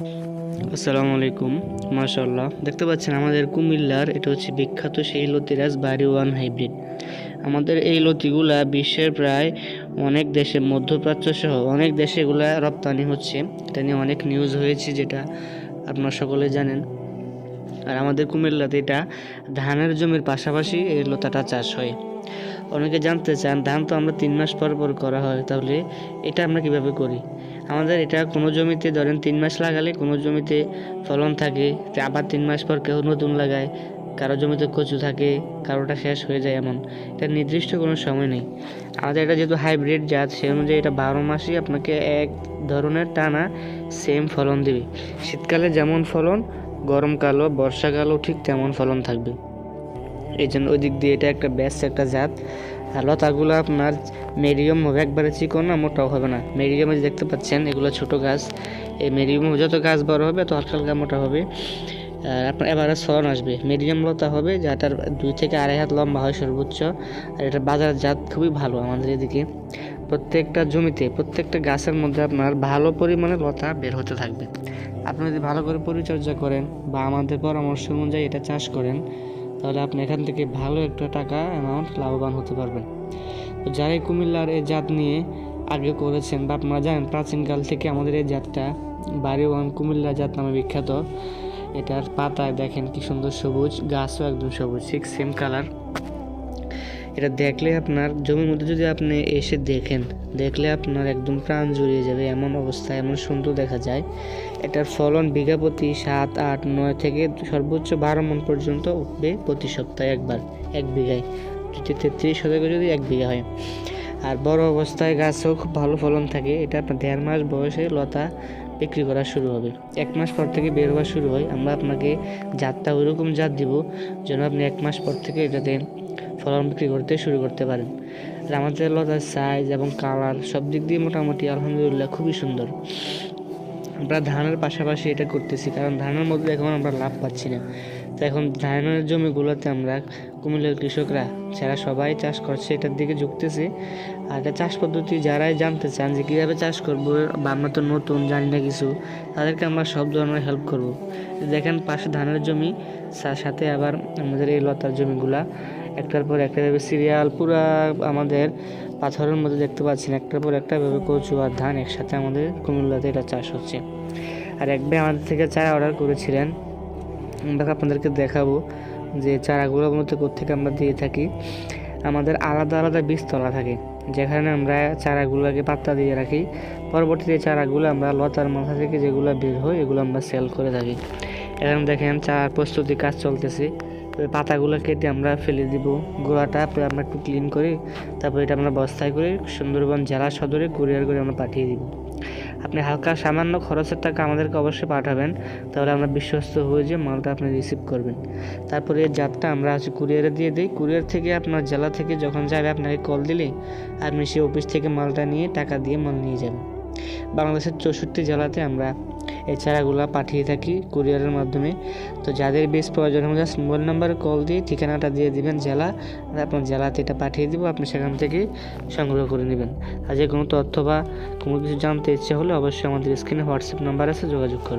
আসসালামু আলাইকুম মাশাল্লাহ দেখতে পাচ্ছেন আমাদের কুমিল্লার, এটা হচ্ছে বিখ্যাত সেই লতিরাজ বাড়ি ওয়ান হাইব্রিড। আমাদের এই লতিগুলা বিশ্বের প্রায় অনেক দেশে, মধ্যপ্রাচ্য সহ অনেক দেশে এগুলা রপ্তানি হচ্ছে। এটা নিয়ে অনেক নিউজ হয়েছে যেটা আপনারা সকলে জানেন। আর আমাদের কুমিল্লাতে এটা ধানের জমির পাশাপাশি এই লতাটা চাষ হয়। অনেকে জানতে চান, ধান তো আমরা তিন মাস পর পর করা হয়, তাহলে এটা আমরা কীভাবে করি? আমাদের এটা কোনো জমিতে ধরেন তিন মাস লাগালে কোনো জমিতে ফলন থাকে আবার তিন মাস পর কেউ নতুন লাগায়, কারও জমিতে কচু থাকে, কারোটা শেষ হয়ে যায় এমন। এটা নির্দিষ্ট কোনো সময় নেই। আমাদের এটা যেহেতু হাইব্রিড জাত সে অনুযায়ী এটা বারো মাসই আপনাকে এক ধরনের টানা সেম ফলন দেবে। শীতকালে যেমন ফলন, গরমকালও, বর্ষাকালও ঠিক তেমন ফলন থাকবে। এই জন্য ওই দিক দিয়ে এটা একটা বেস্ট একটা জাত। লতাগুলো আপনার মিডিয়াম হবে। একবারে চিকন না, মোটাও হবে না। মিডিয়ামে দেখতে পাচ্ছেন, এগুলো ছোট গাছ। এই মিডিয়াম যত গাছ বড় হবে, তত হালকা হালকা মোটা হবে। আর আপনার এবারে ফলন আসবে। মিডিয়াম লতা হবে, যাটার দুই থেকে আড়াই হাত লম্বা হয় সর্বোচ্চ। আর এটা বাজার জাত খুবই ভালো আমাদের এদিকে। প্রত্যেকটা জমিতে, প্রত্যেকটা গাছের মধ্যে আপনার ভালো পরিমাণে লতা বের হতে থাকবে। আপনি যদি ভালো করে পরিচর্যা করেন বা আমাদের পরামর্শ অনুযায়ী এটা চাষ করেন তাহলে আপনি এখান থেকে ভালো একটা টাকা অ্যামাউন্ট লাভবান হতে পারবেন। তো যারা কুমিল্লার এই জাত নিয়ে আগে করেছেন বা আপনারা জানেন, প্রাচীনকাল থেকে আমাদের এই জাতটা বাড়ি ওয়ান কুমিল্লা জাত নামে বিখ্যাত। এটার পাতায় দেখেন কি সুন্দর সবুজ, গাছও একদম সবুজ, ঠিক সেম কালার এটা দেখলে আপনার জমির মধ্যে যদি আপনি এসে দেখেন, দেখলে আপনার একদম প্রাণ জুড়িয়ে যাবে। এমন অবস্থা, এমন সুন্দর দেখা যায়। এটার ফলন বিঘা প্রতি সাত, আট, নয় থেকে সর্বোচ্চ বারো মন পর্যন্ত উঠবে প্রতি সপ্তাহে একবার, এক বিঘায়। যদি তেত্রিশ শতকে যদি এক বিঘা হয়। আর বড় অবস্থায় গাছও খুব ভালো ফলন থাকে। এটা আপনার দেড় মাস বয়সে লতা বিক্রি করা শুরু হবে। এক মাস পর থেকে বের হওয়া শুরু হয়। আমরা আপনাকে জাতটা ওইরকম জাত দিব যেন আপনি এক মাস পর থেকে এটাতে ফলন বিক্রি করতে শুরু করতে পারেন। আর আমাদের লতার সাইজ এবং কালার সব দিক দিয়ে মোটামুটি আলহামদুলিল্লাহ খুবই সুন্দর। আমরা ধানের পাশাপাশি এটা করতেছি, কারণ ধানের মধ্যে এখন আমরা লাভ পাচ্ছি না। তো এখন ধানের জমিগুলোতে আমরা কুমিল্লার কৃষকরা, যারা সবাই চাষ করছে, এটার দিকে ঝুঁকতেছে। আর এটা চাষ পদ্ধতি যারাই জানতে চান যে কীভাবে চাষ করব বা আমরা তো নতুন, জানি না কিছু, তাদেরকে আমরা সব ধরনের হেল্প করব। দেখেন পাশে ধানের জমি সাথে আবার আমাদের এই লতার জমিগুলা। একটার পর একটা ভাবে সিরিয়াল পুরা আমাদের পাথরের মধ্যে দেখতে পাচ্ছেন একটার পর একটা ভাবে কচু আর ধান একসাথে আমাদের কুমিল্লাতে এটা চাষ হচ্ছে। আর এক ভাই আমাদের থেকে চারা অর্ডার করেছিলেন। আমরা আপনাদেরকে দেখাবো যে চারাগুলোর মধ্যে কোথেকে আমরা দিয়ে থাকি। আমাদের আলাদা আলাদা বীজ বীজতলা থাকে, যেখানে আমরা চারাগুলোকে পাত্তা দিয়ে রাখি। পরবর্তীতে চারাগুলো আমরা লতার মাথা থেকে যেগুলো বের হয়, এগুলো আমরা সেল করে থাকি। এখন দেখেন চারার প্রস্তুতি কাজ চলতেছে। ওই পাতাগুলো কেটে আমরা ফেলে দিব। গোড়াটা আমরা একটু ক্লিন করে তারপর এটা আমরা বস্তায় করে সুন্দরবন জেলা সদরে কুরিয়ার করে আমরা পাঠিয়ে দিব। আপনি হালকা সামান্য খরচের টাকা আমাদেরকে অবশ্যই পাঠাবেন, তাহলে আমরা বিশ্বস্ত হয়ে যে মালটা আপনি রিসিভ করবেন। তারপরে এই জাতটা আমরা হচ্ছে কুরিয়ারে দিয়ে দিই। কুরিয়ার থেকে আপনার জেলা থেকে যখন যাবে, আপনাকে কল দিলে আপনি সেই অফিস থেকে মালটা নিয়ে টাকা দিয়ে মাল নিয়ে যাবেন। বাংলাদেশের চৌষট্টি জেলাতে আমরা এই পাঠিয়ে থাকি কুরিয়ারের মাধ্যমে। তো যাদের বেশ প্রয়োজন হবে জাস্ট মোবাইল নাম্বারে, কল দিয়ে, ঠিকানাটা দিয়ে দিবেন জেলা, আর আপনার জেলাতে এটা পাঠিয়ে দিব, আপনি সেখান থেকে সংগ্রহ করে নেবেন। আর যে কোনো তথ্য বা কোনো কিছু জানতে ইচ্ছে হলে অবশ্যই আমাদের স্ক্রিনে হোয়াটসঅ্যাপ নাম্বার আছে, যোগাযোগ করবেন